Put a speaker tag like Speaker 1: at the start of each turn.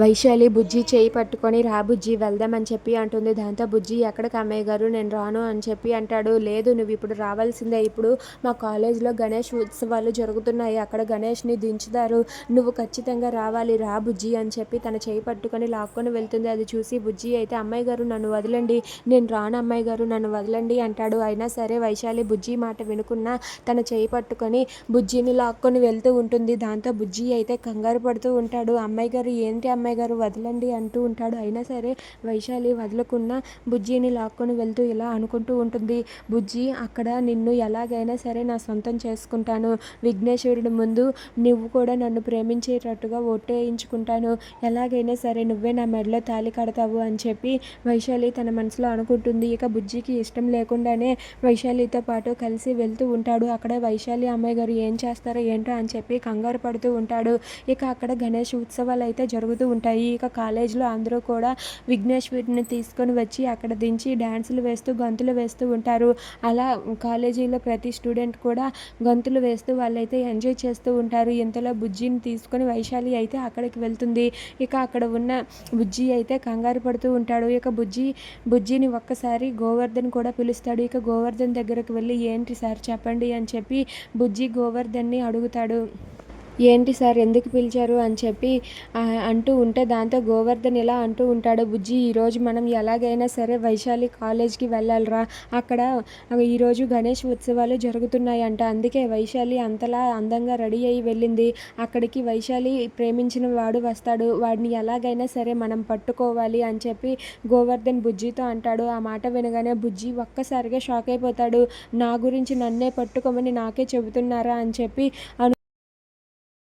Speaker 1: వైశాలి బుజ్జి చేయి పట్టుకొని రా బుజ్జి వెళ్దామని చెప్పి అంటుంది. దాంతో బుజ్జి ఎక్కడికి అమ్మయ్య గారు నేను రాను అని చెప్పి అంటాడు. లేదు నువ్వు ఇప్పుడు రావాల్సిందే. ఇప్పుడు మా కాలేజ్లో గణేష్ ఉత్సవాలు జరుగుతున్నాయి. అక్కడ గణేష్ని దించుతారు. నువ్వు ఖచ్చితంగా రావాలి. రా బుజ్జి అని చెప్పి తన చేయి పట్టుకొని లాక్కొని వెళ్తుంది. అది చూసి బుజ్జి అయితే అమ్మాయి గారు నన్ను వదలండి. నేను రాను అమ్మాయి గారు నన్ను వదలండి అంటాడు. అయినా సరే వైశాలి బుజ్జి మాట వినుకున్నా తన చేయి పట్టుకొని బుజ్జిని లాక్కొని వెళ్తూ ఉంటుంది. దాంతో బుజ్జి అయితే కంగారు పడుతూ ఉంటాడు. అమ్మాయి గారు ఏంటి అమ్మాయి గారు వదలండి అంటూ ఉంటాడు. అయినా సరే వైశాలి వదలకున్న బుజ్జిని లాక్కొని వెళ్తూ ఇలా అనుకుంటూ ఉంటుంది. బుజ్జి అక్కడ నిన్ను ఎలాగైనా సరే నా సొంతం చేసుకుంటాను. విఘ్నేశ్వరుడి ముందు నువ్వు కూడా నన్ను ప్రేమించేటట్టుగా ఒట్టేయించుకుంటాను. ఎలాగైనా సరే నువ్వే నా మెడలో తాలి కడతావు అని చెప్పి వైశాలి తన మనసులో అనుకుంటుంది. ఇక బుజ్జికి ఇష్టం లేకుండానే వైశాలితో పాటు కలిసి వెళ్తూ ఉంటాడు. అక్కడ వైశాలి అమ్మాయి గారు ఏం చేస్తారో ఏంటో అని చెప్పి కంగారు పడుతూ ఉంటాడు. ఇక అక్కడ గణేష్ ఉత్సవాలు అయితే జరుగుతూ ఉంటాయి. ఇక కాలేజీలో అందరూ కూడా విఘ్నేశ్వరుని తీసుకొని వచ్చి అక్కడ దించి డ్యాన్సులు వేస్తూ గంతులు వేస్తూ ఉంటారు. అలా కాలేజీలో ప్రతి స్టూడెంట్ కూడా గంతులు వేస్తూ వాళ్ళైతే ఎంజాయ్ చేస్తూ ఉంటారు. ఇంతలో బుజ్జిని తీసుకొని వైశాలి అయితే అక్కడికి వెళ్తుంది. ఇక అక్కడ ఉన్న బుజ్జి అయితే కంగారు పడుతూ ఉంటాడు. ఇక బుజ్జి బుజ్జిని ఒక్కసారి గోవర్ధన్ కూడా పిలుస్తాడు. ఇక గోవర్ధన్ దగ్గరకు వెళ్ళి ఏంటి సార్ చెప్పండి అని చెప్పి బుజ్జి గోవర్ధన్ని అడుగుతాడు. ఏంటి సార్ ఎందుకు పిలిచారు అని చెప్పి అంటూ ఉంటే దాంతో గోవర్ధన్ ఇలా అంటూ ఉంటాడు బుజ్జి ఈరోజు మనం ఎలాగైనా సరే వైశాలి కాలేజ్కి వెళ్ళాలిరా. అక్కడ ఈరోజు గణేష్ ఉత్సవాలు జరుగుతున్నాయంట. అందుకే వైశాలి అంతలా అందంగా రెడీ అయ్యి వెళ్ళింది. అక్కడికి వైశాలి ప్రేమించిన వాడు వస్తాడు. వాడిని ఎలాగైనా సరే మనం పట్టుకోవాలి అని చెప్పి గోవర్ధన్ బుజ్జితో అంటాడు. ఆ మాట వినగానే బుజ్జి ఒక్కసారిగా షాక్ అయిపోతాడు. నా గురించి నన్నే పట్టుకోమని నాకే చెబుతున్నారా? అని చెప్పి అను